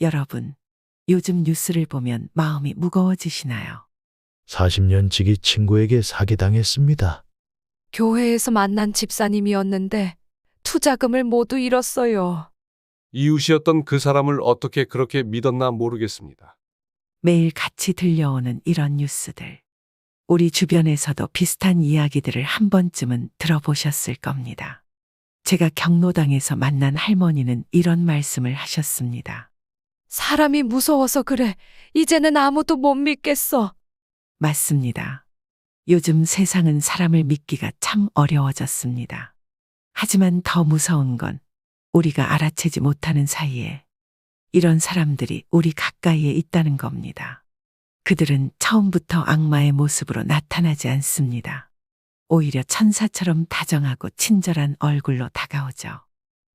여러분, 요즘 뉴스를 보면 마음이 무거워지시나요? 40년 지기 친구에게 사기당했습니다. 교회에서 만난 집사님이었는데 투자금을 모두 잃었어요. 이웃이었던 그 사람을 어떻게 그렇게 믿었나 모르겠습니다. 매일 같이 들려오는 이런 뉴스들. 우리 주변에서도 비슷한 이야기들을 한 번쯤은 들어보셨을 겁니다. 제가 경로당에서 만난 할머니는 이런 말씀을 하셨습니다. 사람이 무서워서 그래. 이제는 아무도 못 믿겠어. 맞습니다. 요즘 세상은 사람을 믿기가 참 어려워졌습니다. 하지만 더 무서운 건 우리가 알아채지 못하는 사이에 이런 사람들이 우리 가까이에 있다는 겁니다. 그들은 처음부터 악마의 모습으로 나타나지 않습니다. 오히려 천사처럼 다정하고 친절한 얼굴로 다가오죠.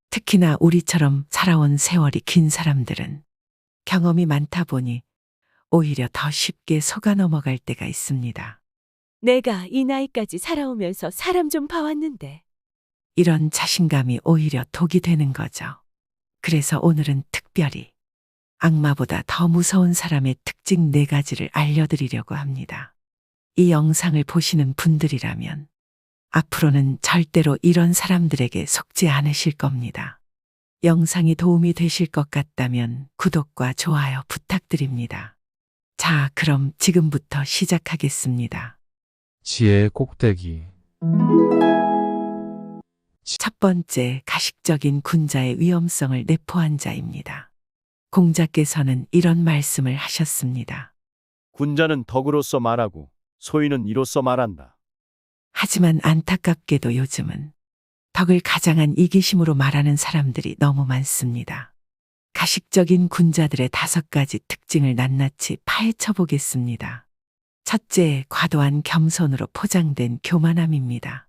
특히나 우리처럼 살아온 세월이 긴 사람들은 경험이 많다 보니 오히려 더 쉽게 속아 넘어갈 때가 있습니다. 내가 이 나이까지 살아오면서 사람 좀 봐왔는데 이런 자신감이 오히려 독이 되는 거죠. 그래서 오늘은 특별히 악마보다 더 무서운 사람의 특징 네 가지를 알려드리려고 합니다. 이 영상을 보시는 분들이라면 앞으로는 절대로 이런 사람들에게 속지 않으실 겁니다. 영상이 도움이 되실 것 같다면 구독과 좋아요 부탁드립니다. 자, 그럼 지금부터 시작하겠습니다. 지혜의 꼭대기. 첫 번째 가식적인 군자의 위험성을 내포한 자입니다. 공자께서는 이런 말씀을 하셨습니다. 군자는 덕으로서 말하고 소인은 이로써 말한다. 하지만 안타깝게도 요즘은 덕을 가장한 이기심으로 말하는 사람들이 너무 많습니다. 가식적인 군자들의 다섯 가지 특징을 낱낱이 파헤쳐 보겠습니다. 첫째, 과도한 겸손으로 포장된 교만함입니다.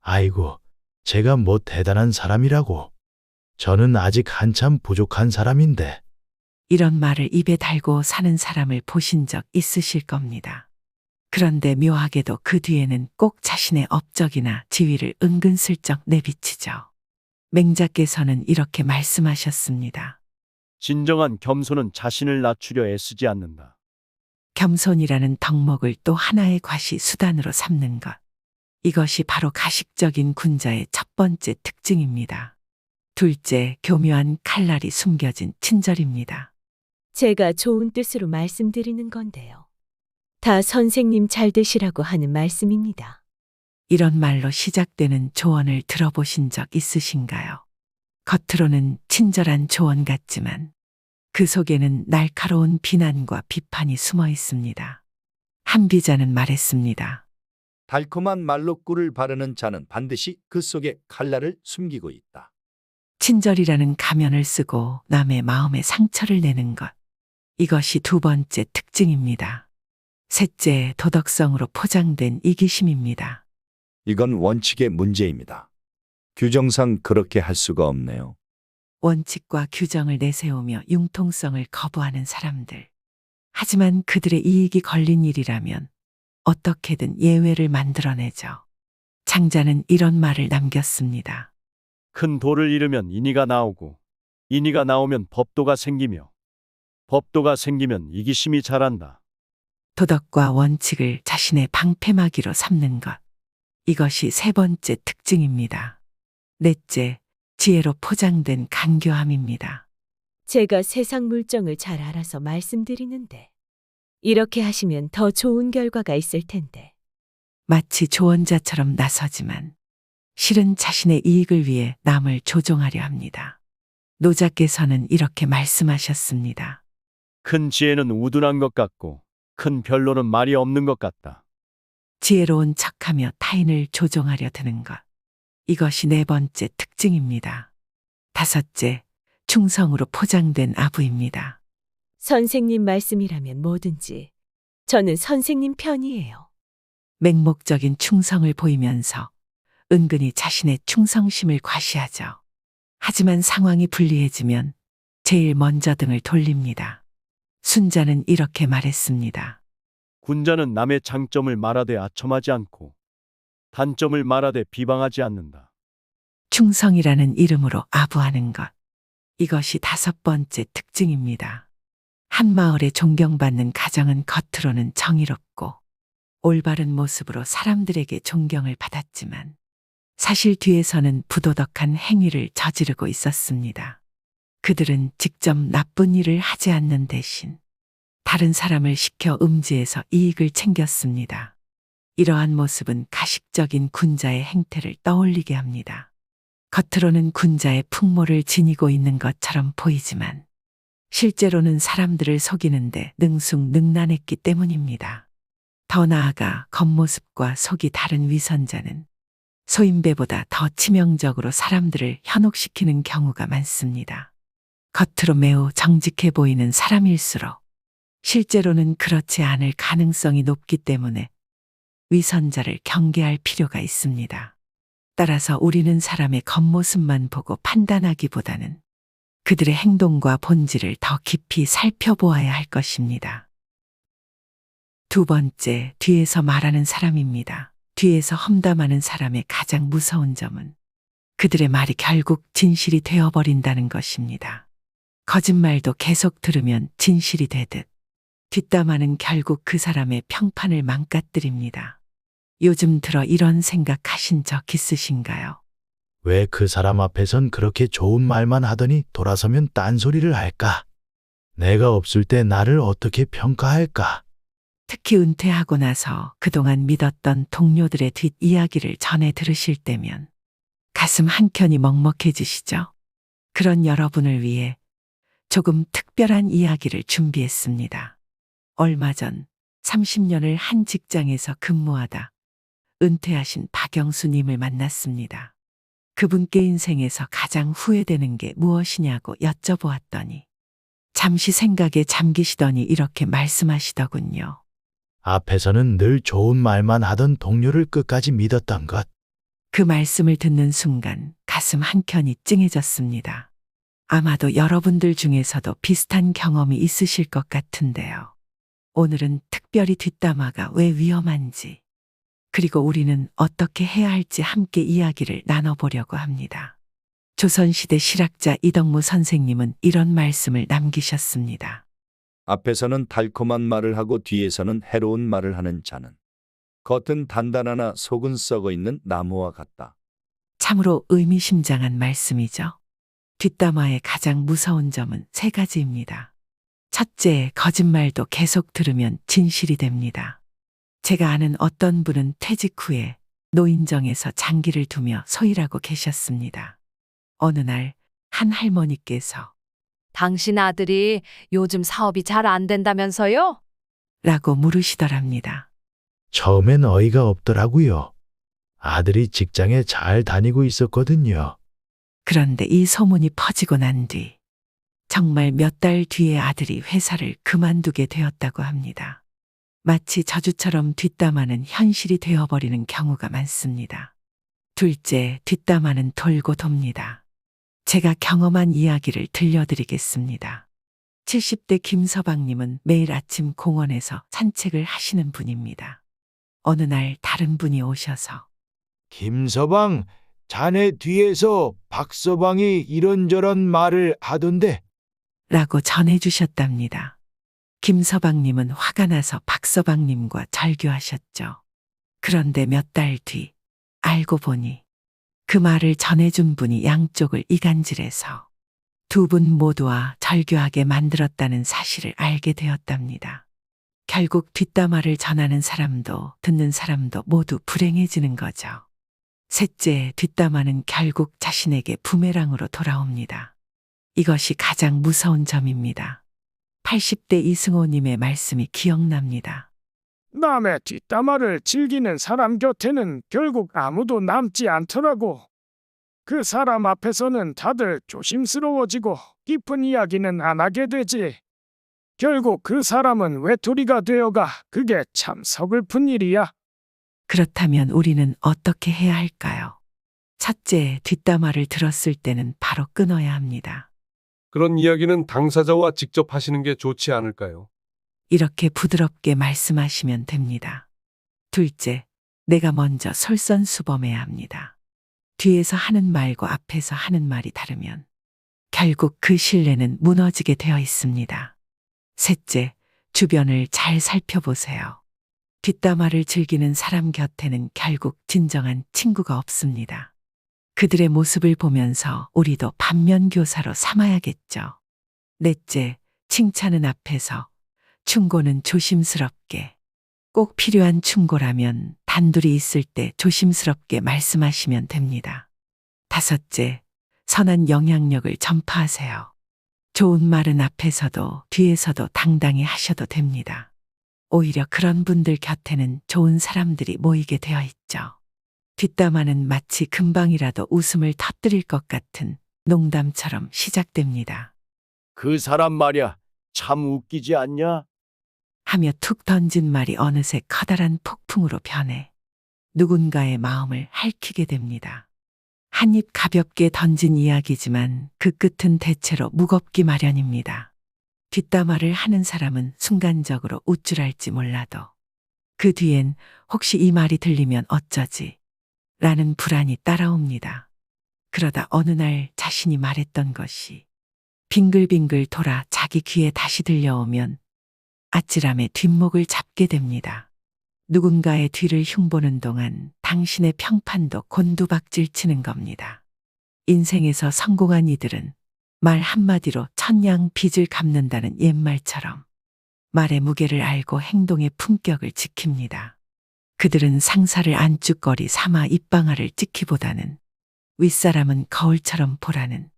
아이고, 제가 뭐 대단한 사람이라고. 저는 아직 한참 부족한 사람인데. 이런 말을 입에 달고 사는 사람을 보신 적 있으실 겁니다. 그런데 묘하게도 그 뒤에는 꼭 자신의 업적이나 지위를 은근슬쩍 내비치죠. 맹자께서는 이렇게 말씀하셨습니다. 진정한 겸손은 자신을 낮추려 애쓰지 않는다. 겸손이라는 덕목을 또 하나의 과시 수단으로 삼는 것. 이것이 바로 가식적인 군자의 첫 번째 특징입니다. 둘째, 교묘한 칼날이 숨겨진 친절입니다. 제가 좋은 뜻으로 말씀드리는 건데요. 다 선생님 잘 되시라고 하는 말씀입니다. 이런 말로 시작되는 조언을 들어보신 적 있으신가요? 겉으로는 친절한 조언 같지만 그 속에는 날카로운 비난과 비판이 숨어 있습니다. 한 비자는 말했습니다. 달콤한 말로 꿀을 바르는 자는 반드시 그 속에 칼날을 숨기고 있다. 친절이라는 가면을 쓰고 남의 마음에 상처를 내는 것. 이것이 두 번째 특징입니다. 셋째, 도덕성으로 포장된 이기심입니다. 이건 원칙의 문제입니다. 규정상 그렇게 할 수가 없네요. 원칙과 규정을 내세우며 융통성을 거부하는 사람들. 하지만 그들의 이익이 걸린 일이라면 어떻게든 예외를 만들어내죠. 장자는 이런 말을 남겼습니다. 큰 도를 잃으면 인의가 나오고 인의가 나오면 법도가 생기며 법도가 생기면 이기심이 자란다. 도덕과 원칙을 자신의 방패막이로 삼는 것. 이것이 세 번째 특징입니다. 넷째, 지혜로 포장된 간교함입니다. 제가 세상 물정을 잘 알아서 말씀드리는데 이렇게 하시면 더 좋은 결과가 있을 텐데 마치 조언자처럼 나서지만 실은 자신의 이익을 위해 남을 조종하려 합니다. 노자께서는 이렇게 말씀하셨습니다. 큰 지혜는 우둔한 것 같고 큰 변로는 말이 없는 것 같다. 지혜로운 척하며 타인을 조종하려 드는 것. 이것이 네 번째 특징입니다. 다섯째, 충성으로 포장된 아부입니다. 선생님 말씀이라면 뭐든지 저는 선생님 편이에요. 맹목적인 충성을 보이면서 은근히 자신의 충성심을 과시하죠. 하지만 상황이 불리해지면 제일 먼저 등을 돌립니다. 순자는 이렇게 말했습니다. 군자는 남의 장점을 말하되 아첨하지 않고 단점을 말하되 비방하지 않는다. 충성이라는 이름으로 아부하는 것. 이것이 다섯 번째 특징입니다. 한 마을에 존경받는 가정은 겉으로는 정의롭고 올바른 모습으로 사람들에게 존경을 받았지만 사실 뒤에서는 부도덕한 행위를 저지르고 있었습니다. 그들은 직접 나쁜 일을 하지 않는 대신 다른 사람을 시켜 음지에서 이익을 챙겼습니다. 이러한 모습은 가식적인 군자의 행태를 떠올리게 합니다. 겉으로는 군자의 풍모를 지니고 있는 것처럼 보이지만 실제로는 사람들을 속이는데 능숙능란했기 때문입니다. 더 나아가 겉모습과 속이 다른 위선자는 소인배보다 더 치명적으로 사람들을 현혹시키는 경우가 많습니다. 겉으로 매우 정직해 보이는 사람일수록 실제로는 그렇지 않을 가능성이 높기 때문에 위선자를 경계할 필요가 있습니다. 따라서 우리는 사람의 겉모습만 보고 판단하기보다는 그들의 행동과 본질을 더 깊이 살펴보아야 할 것입니다. 두 번째, 뒤에서 말하는 사람입니다. 뒤에서 험담하는 사람의 가장 무서운 점은 그들의 말이 결국 진실이 되어버린다는 것입니다. 거짓말도 계속 들으면 진실이 되듯 뒷담화는 결국 그 사람의 평판을 망가뜨립니다. 요즘 들어 이런 생각하신 적 있으신가요? 왜 그 사람 앞에선 그렇게 좋은 말만 하더니 돌아서면 딴소리를 할까? 내가 없을 때 나를 어떻게 평가할까? 특히 은퇴하고 나서 그동안 믿었던 동료들의 뒷이야기를 전해 들으실 때면 가슴 한켠이 먹먹해지시죠? 그런 여러분을 위해 조금 특별한 이야기를 준비했습니다. 얼마 전 30년을 한 직장에서 근무하다 은퇴하신 박영수님을 만났습니다. 그분께 인생에서 가장 후회되는 게 무엇이냐고 여쭤보았더니 잠시 생각에 잠기시더니 이렇게 말씀하시더군요. 앞에서는 늘 좋은 말만 하던 동료를 끝까지 믿었던 것. 그 말씀을 듣는 순간 가슴 한켠이 찡해졌습니다. 아마도 여러분들 중에서도 비슷한 경험이 있으실 것 같은데요. 오늘은 특별히 뒷담화가 왜 위험한지, 그리고 우리는 어떻게 해야 할지 함께 이야기를 나눠보려고 합니다. 조선시대 실학자 이덕무 선생님은 이런 말씀을 남기셨습니다. 앞에서는 달콤한 말을 하고 뒤에서는 해로운 말을 하는 자는 겉은 단단하나 속은 썩어 있는 나무와 같다. 참으로 의미심장한 말씀이죠. 뒷담화의 가장 무서운 점은 세 가지입니다. 첫째, 거짓말도 계속 들으면 진실이 됩니다. 제가 아는 어떤 분은 퇴직 후에 노인정에서 장기를 두며 소일하고 계셨습니다. 어느 날 한 할머니께서 당신 아들이 요즘 사업이 잘 안 된다면서요? 라고 물으시더랍니다. 처음엔 어이가 없더라고요. 아들이 직장에 잘 다니고 있었거든요. 그런데 이 소문이 퍼지고 난 뒤, 정말 몇 달 뒤에 아들이 회사를 그만두게 되었다고 합니다. 마치 저주처럼 뒷담화는 현실이 되어버리는 경우가 많습니다. 둘째, 뒷담화는 돌고 돕니다. 제가 경험한 이야기를 들려드리겠습니다. 70대 김서방님은 매일 아침 공원에서 산책을 하시는 분입니다. 어느 날 다른 분이 오셔서 김서방, 자네 뒤에서 박서방이 이런저런 말을 하던데 라고 전해주셨답니다. 김서방님은 화가 나서 박서방님과 절교하셨죠. 그런데 몇 달 뒤, 알고 보니 그 말을 전해준 분이 양쪽을 이간질해서 두 분 모두와 절교하게 만들었다는 사실을 알게 되었답니다. 결국 뒷담화를 전하는 사람도 듣는 사람도 모두 불행해지는 거죠. 셋째, 뒷담화는 결국 자신에게 부메랑으로 돌아옵니다. 이것이 가장 무서운 점입니다. 80대 이승호님의 말씀이 기억납니다. 남의 뒷담화를 즐기는 사람 곁에는 결국 아무도 남지 않더라고. 그 사람 앞에서는 다들 조심스러워지고 깊은 이야기는 안 하게 되지. 결국 그 사람은 외톨이가 되어가 그게 참 서글픈 일이야. 그렇다면 우리는 어떻게 해야 할까요? 첫째, 뒷담화를 들었을 때는 바로 끊어야 합니다. 그런 이야기는 당사자와 직접 하시는 게 좋지 않을까요? 이렇게 부드럽게 말씀하시면 됩니다. 둘째, 내가 먼저 솔선수범해야 합니다. 뒤에서 하는 말과 앞에서 하는 말이 다르면 결국 그 신뢰는 무너지게 되어 있습니다. 셋째, 주변을 잘 살펴보세요. 뒷담화를 즐기는 사람 곁에는 결국 진정한 친구가 없습니다. 그들의 모습을 보면서 우리도 반면교사로 삼아야겠죠. 넷째, 칭찬은 앞에서, 충고는 조심스럽게. 꼭 필요한 충고라면 단둘이 있을 때 조심스럽게 말씀하시면 됩니다. 다섯째, 선한 영향력을 전파하세요. 좋은 말은 앞에서도 뒤에서도 당당히 하셔도 됩니다. 오히려 그런 분들 곁에는 좋은 사람들이 모이게 되어 있죠. 뒷담화는 마치 금방이라도 웃음을 터뜨릴 것 같은 농담처럼 시작됩니다. 그 사람 말야 참 웃기지 않냐? 하며 툭 던진 말이 어느새 커다란 폭풍으로 변해 누군가의 마음을 핥히게 됩니다. 한 입 가볍게 던진 이야기지만 그 끝은 대체로 무겁기 마련입니다. 뒷담화를 하는 사람은 순간적으로 우쭐할지 몰라도 그 뒤엔 혹시 이 말이 들리면 어쩌지? 라는 불안이 따라옵니다. 그러다 어느 날 자신이 말했던 것이 빙글빙글 돌아 자기 귀에 다시 들려오면 아찔함에 뒷목을 잡게 됩니다. 누군가의 뒤를 흉보는 동안 당신의 평판도 곤두박질 치는 겁니다. 인생에서 성공한 이들은 말 한마디로 천냥 빚을 갚는다는 옛말처럼 말의 무게를 알고 행동의 품격을 지킵니다. 그들은 상사를 안주거리 삼아 입방아를 찍기보다는 윗사람은 거울처럼 보라는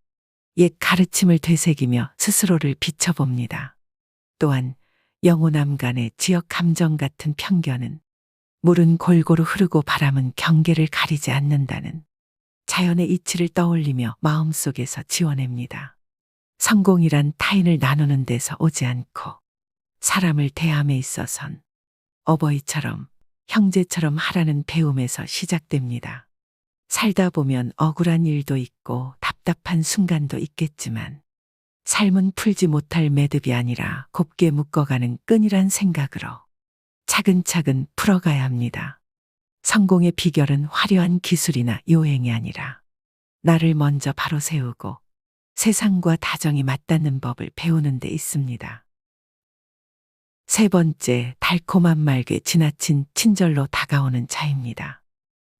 옛 가르침을 되새기며 스스로를 비춰봅니다. 또한 영호남 간의 지역 감정 같은 편견은 물은 골고루 흐르고 바람은 경계를 가리지 않는다는 자연의 이치를 떠올리며 마음속에서 지워냅니다. 성공이란 타인을 나누는 데서 오지 않고 사람을 대함에 있어선 어버이처럼 형제처럼 하라는 배움에서 시작됩니다. 살다 보면 억울한 일도 있고 답답한 순간도 있겠지만 삶은 풀지 못할 매듭이 아니라 곱게 묶어가는 끈이란 생각으로 차근차근 풀어가야 합니다. 성공의 비결은 화려한 기술이나 요행이 아니라 나를 먼저 바로 세우고 세상과 다정이 맞닿는 법을 배우는 데 있습니다. 세 번째, 달콤한 말에 지나친 친절로 다가오는 차입니다.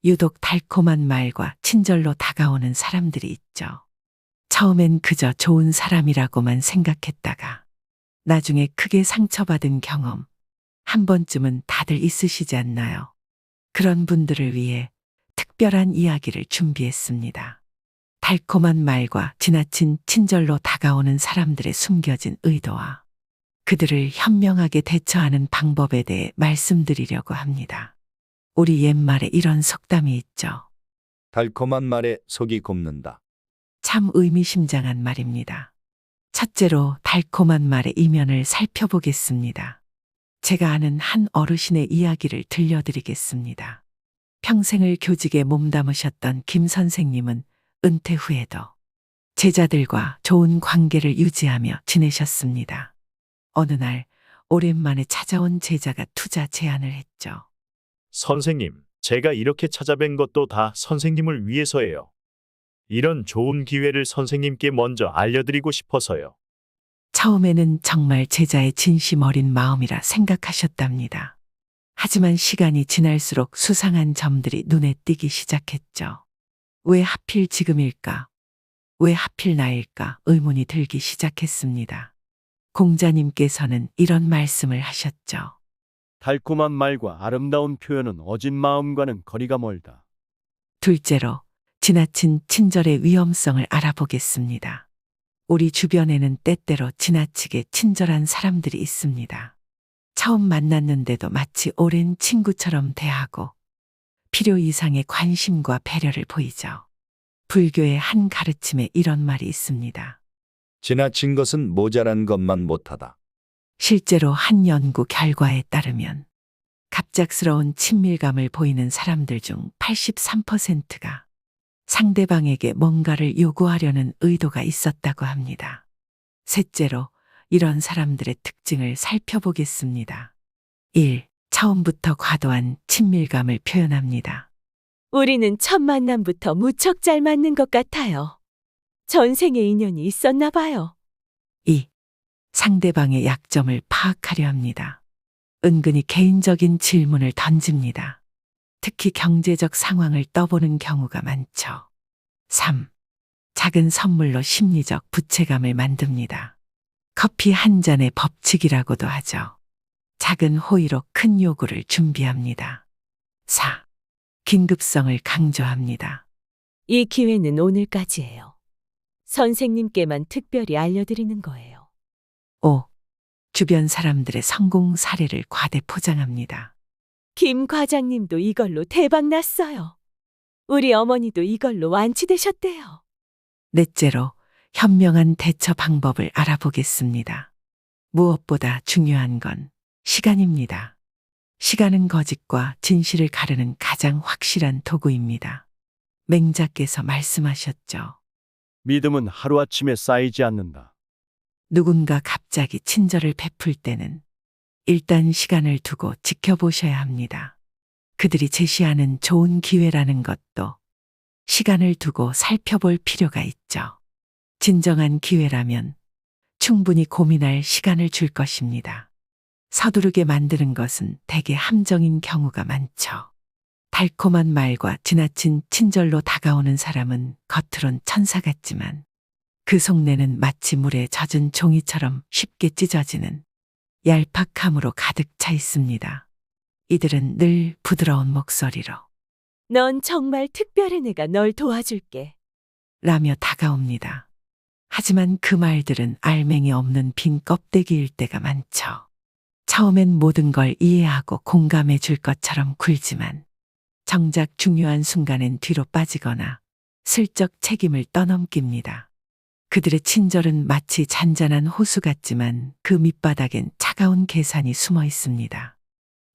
유독 달콤한 말과 친절로 다가오는 사람들이 있죠. 처음엔 그저 좋은 사람이라고만 생각했다가 나중에 크게 상처받은 경험 한 번쯤은 다들 있으시지 않나요? 그런 분들을 위해 특별한 이야기를 준비했습니다. 달콤한 말과 지나친 친절로 다가오는 사람들의 숨겨진 의도와 그들을 현명하게 대처하는 방법에 대해 말씀드리려고 합니다. 우리 옛말에 이런 속담이 있죠. 달콤한 말에 속이 곱는다. 참 의미심장한 말입니다. 첫째로 달콤한 말의 이면을 살펴보겠습니다. 제가 아는 한 어르신의 이야기를 들려드리겠습니다. 평생을 교직에 몸담으셨던 김 선생님은 은퇴 후에도 제자들과 좋은 관계를 유지하며 지내셨습니다. 어느 날 오랜만에 찾아온 제자가 투자 제안을 했죠. 선생님, 제가 이렇게 찾아뵌 것도 다 선생님을 위해서예요. 이런 좋은 기회를 선생님께 먼저 알려드리고 싶어서요. 처음에는 정말 제자의 진심 어린 마음이라 생각하셨답니다. 하지만 시간이 지날수록 수상한 점들이 눈에 띄기 시작했죠. 왜 하필 지금일까? 왜 하필 나일까? 의문이 들기 시작했습니다. 공자님께서는 이런 말씀을 하셨죠. 달콤한 말과 아름다운 표현은 어진 마음과는 거리가 멀다. 둘째로 지나친 친절의 위험성을 알아보겠습니다. 우리 주변에는 때때로 지나치게 친절한 사람들이 있습니다. 처음 만났는데도 마치 오랜 친구처럼 대하고 필요 이상의 관심과 배려를 보이죠. 불교의 한 가르침에 이런 말이 있습니다. 지나친 것은 모자란 것만 못하다. 실제로 한 연구 결과에 따르면 갑작스러운 친밀감을 보이는 사람들 중 83%가 상대방에게 뭔가를 요구하려는 의도가 있었다고 합니다. 셋째로 이런 사람들의 특징을 살펴보겠습니다. 1. 처음부터 과도한 친밀감을 표현합니다. 우리는 첫 만남부터 무척 잘 맞는 것 같아요. 전생의 인연이 있었나 봐요. 2. 상대방의 약점을 파악하려 합니다. 은근히 개인적인 질문을 던집니다. 특히 경제적 상황을 떠보는 경우가 많죠. 3. 작은 선물로 심리적 부채감을 만듭니다. 커피 한 잔의 법칙이라고도 하죠. 작은 호의로 큰 요구를 준비합니다. 4. 긴급성을 강조합니다. 이 기회는 오늘까지예요. 선생님께만 특별히 알려드리는 거예요. 5. 주변 사람들의 성공 사례를 과대 포장합니다. 김 과장님도 이걸로 대박 났어요. 우리 어머니도 이걸로 완치되셨대요. 넷째로 현명한 대처 방법을 알아보겠습니다. 무엇보다 중요한 건 시간입니다. 시간은 거짓과 진실을 가르는 가장 확실한 도구입니다. 맹자께서 말씀하셨죠. 믿음은 하루아침에 쌓이지 않는다. 누군가 갑자기 친절을 베풀 때는 일단 시간을 두고 지켜보셔야 합니다. 그들이 제시하는 좋은 기회라는 것도 시간을 두고 살펴볼 필요가 있죠. 진정한 기회라면 충분히 고민할 시간을 줄 것입니다. 서두르게 만드는 것은 대개 함정인 경우가 많죠. 달콤한 말과 지나친 친절로 다가오는 사람은 겉으론 천사 같지만 그 속내는 마치 물에 젖은 종이처럼 쉽게 찢어지는 얄팍함으로 가득 차 있습니다. 이들은 늘 부드러운 목소리로 넌 정말 특별해 내가 널 도와줄게. 라며 다가옵니다. 하지만 그 말들은 알맹이 없는 빈 껍데기일 때가 많죠. 처음엔 모든 걸 이해하고 공감해 줄 것처럼 굴지만 정작 중요한 순간엔 뒤로 빠지거나 슬쩍 책임을 떠넘깁니다. 그들의 친절은 마치 잔잔한 호수 같지만 그 밑바닥엔 차가운 계산이 숨어 있습니다.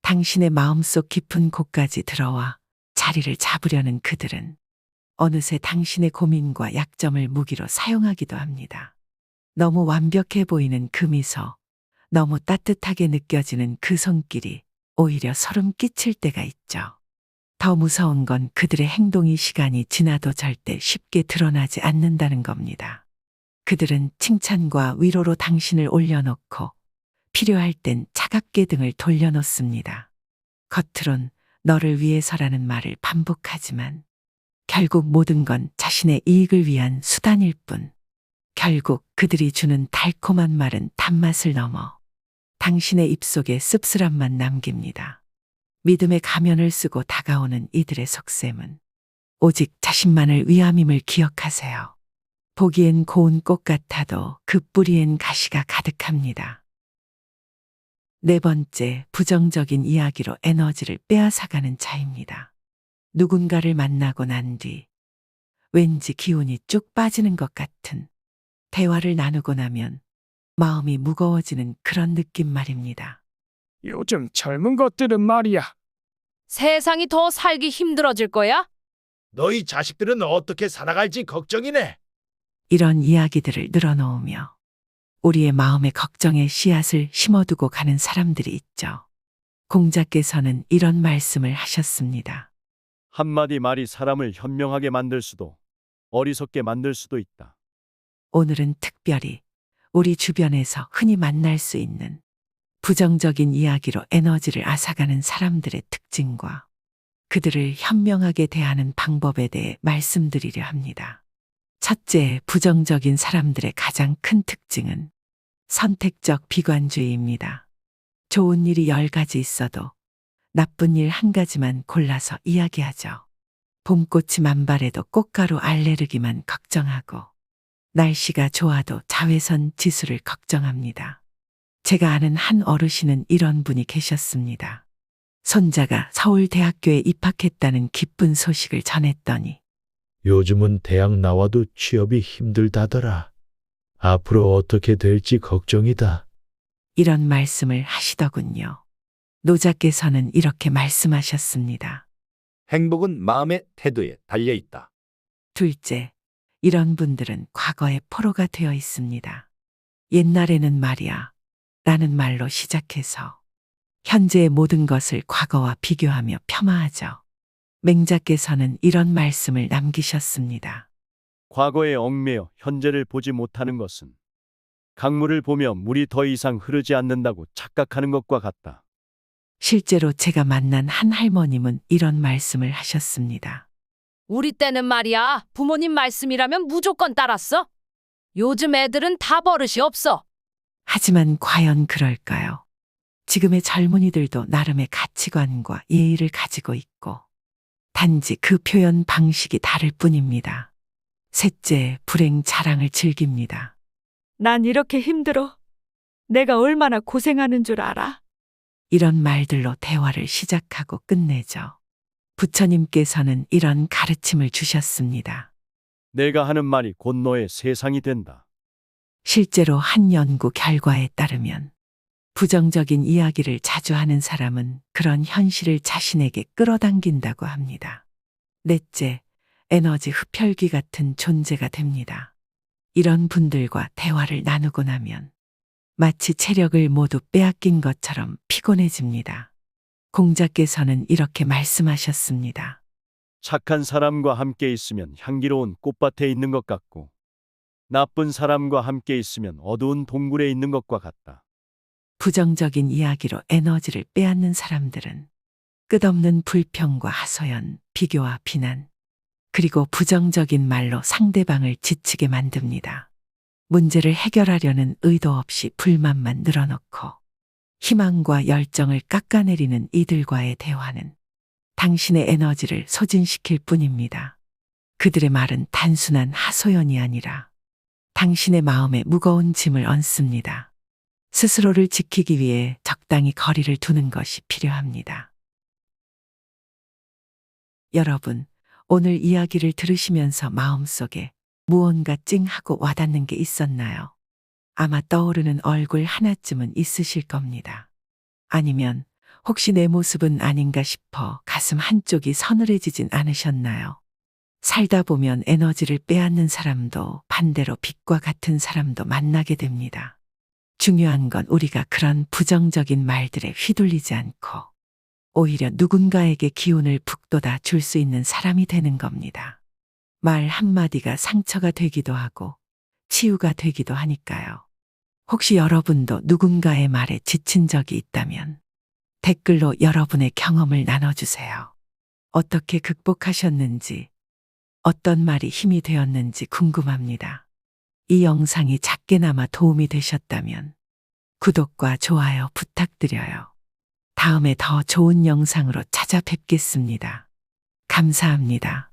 당신의 마음속 깊은 곳까지 들어와 자리를 잡으려는 그들은 어느새 당신의 고민과 약점을 무기로 사용하기도 합니다. 너무 완벽해 보이는 그 미소, 너무 따뜻하게 느껴지는 그 손길이 오히려 소름 끼칠 때가 있죠. 더 무서운 건 그들의 행동이 시간이 지나도 절대 쉽게 드러나지 않는다는 겁니다. 그들은 칭찬과 위로로 당신을 올려놓고 필요할 땐 차갑게 등을 돌려놓습니다. 겉으론 너를 위해서라는 말을 반복하지만 결국 모든 건 자신의 이익을 위한 수단일 뿐. 결국 그들이 주는 달콤한 말은 단맛을 넘어 당신의 입속에 씁쓸함만 남깁니다. 믿음의 가면을 쓰고 다가오는 이들의 속셈은 오직 자신만을 위함임을 기억하세요. 보기엔 고운 꽃 같아도 그 뿌리엔 가시가 가득합니다. 네 번째, 부정적인 이야기로 에너지를 빼앗아가는 자입니다. 누군가를 만나고 난 뒤 왠지 기운이 쭉 빠지는 것 같은 대화를 나누고 나면 마음이 무거워지는 그런 느낌 말입니다. 요즘 젊은 것들은 말이야. 세상이 더 살기 힘들어질 거야? 너희 자식들은 어떻게 살아갈지 걱정이네. 이런 이야기들을 늘어놓으며 우리의 마음에 걱정의 씨앗을 심어두고 가는 사람들이 있죠. 공자께서는 이런 말씀을 하셨습니다. 한마디 말이 사람을 현명하게 만들 수도 어리석게 만들 수도 있다. 오늘은 특별히 우리 주변에서 흔히 만날 수 있는 부정적인 이야기로 에너지를 앗아가는 사람들의 특징과 그들을 현명하게 대하는 방법에 대해 말씀드리려 합니다. 첫째, 부정적인 사람들의 가장 큰 특징은 선택적 비관주의입니다. 좋은 일이 열 가지 있어도 나쁜 일 한 가지만 골라서 이야기하죠. 봄꽃이 만발해도 꽃가루 알레르기만 걱정하고 날씨가 좋아도 자외선 지수를 걱정합니다. 제가 아는 한 어르신은 이런 분이 계셨습니다. 손자가 서울대학교에 입학했다는 기쁜 소식을 전했더니 요즘은 대학 나와도 취업이 힘들다더라. 앞으로 어떻게 될지 걱정이다. 이런 말씀을 하시더군요. 노자께서는 이렇게 말씀하셨습니다. 행복은 마음의 태도에 달려 있다. 둘째, 이런 분들은 과거의 포로가 되어 있습니다. 옛날에는 말이야, 라는 말로 시작해서 현재의 모든 것을 과거와 비교하며 폄하하죠. 맹자께서는 이런 말씀을 남기셨습니다. 과거에 얽매여 현재를 보지 못하는 것은 강물을 보며 물이 더 이상 흐르지 않는다고 착각하는 것과 같다. 실제로 제가 만난 한 할머님은 이런 말씀을 하셨습니다. 우리 때는 말이야. 부모님 말씀이라면 무조건 따랐어. 요즘 애들은 다 버릇이 없어. 하지만 과연 그럴까요? 지금의 젊은이들도 나름의 가치관과 예의를 가지고 있고, 단지 그 표현 방식이 다를 뿐입니다. 셋째, 불행 자랑을 즐깁니다. 난 이렇게 힘들어. 내가 얼마나 고생하는 줄 알아? 이런 말들로 대화를 시작하고 끝내죠. 부처님께서는 이런 가르침을 주셨습니다. 내가 하는 말이 곧 너의 세상이 된다. 실제로 한 연구 결과에 따르면 부정적인 이야기를 자주 하는 사람은 그런 현실을 자신에게 끌어당긴다고 합니다. 넷째, 에너지 흡혈귀 같은 존재가 됩니다. 이런 분들과 대화를 나누고 나면 마치 체력을 모두 빼앗긴 것처럼 피곤해집니다. 공자께서는 이렇게 말씀하셨습니다. 착한 사람과 함께 있으면 향기로운 꽃밭에 있는 것 같고 나쁜 사람과 함께 있으면 어두운 동굴에 있는 것과 같다. 부정적인 이야기로 에너지를 빼앗는 사람들은 끝없는 불평과 하소연, 비교와 비난, 그리고 부정적인 말로 상대방을 지치게 만듭니다. 문제를 해결하려는 의도 없이 불만만 늘어놓고 희망과 열정을 깎아내리는 이들과의 대화는 당신의 에너지를 소진시킬 뿐입니다. 그들의 말은 단순한 하소연이 아니라 당신의 마음에 무거운 짐을 얹습니다. 스스로를 지키기 위해 적당히 거리를 두는 것이 필요합니다. 여러분, 오늘 이야기를 들으시면서 마음속에 무언가 찡하고 와닿는 게 있었나요? 아마 떠오르는 얼굴 하나쯤은 있으실 겁니다. 아니면 혹시 내 모습은 아닌가 싶어 가슴 한쪽이 서늘해지진 않으셨나요? 살다 보면 에너지를 빼앗는 사람도 반대로 빛과 같은 사람도 만나게 됩니다. 중요한 건 우리가 그런 부정적인 말들에 휘둘리지 않고 오히려 누군가에게 기운을 북돋아 줄 수 있는 사람이 되는 겁니다. 말 한마디가 상처가 되기도 하고 치유가 되기도 하니까요. 혹시 여러분도 누군가의 말에 지친 적이 있다면 댓글로 여러분의 경험을 나눠주세요. 어떻게 극복하셨는지, 어떤 말이 힘이 되었는지 궁금합니다. 이 영상이 작게나마 도움이 되셨다면 구독과 좋아요 부탁드려요. 다음에 더 좋은 영상으로 찾아뵙겠습니다. 감사합니다.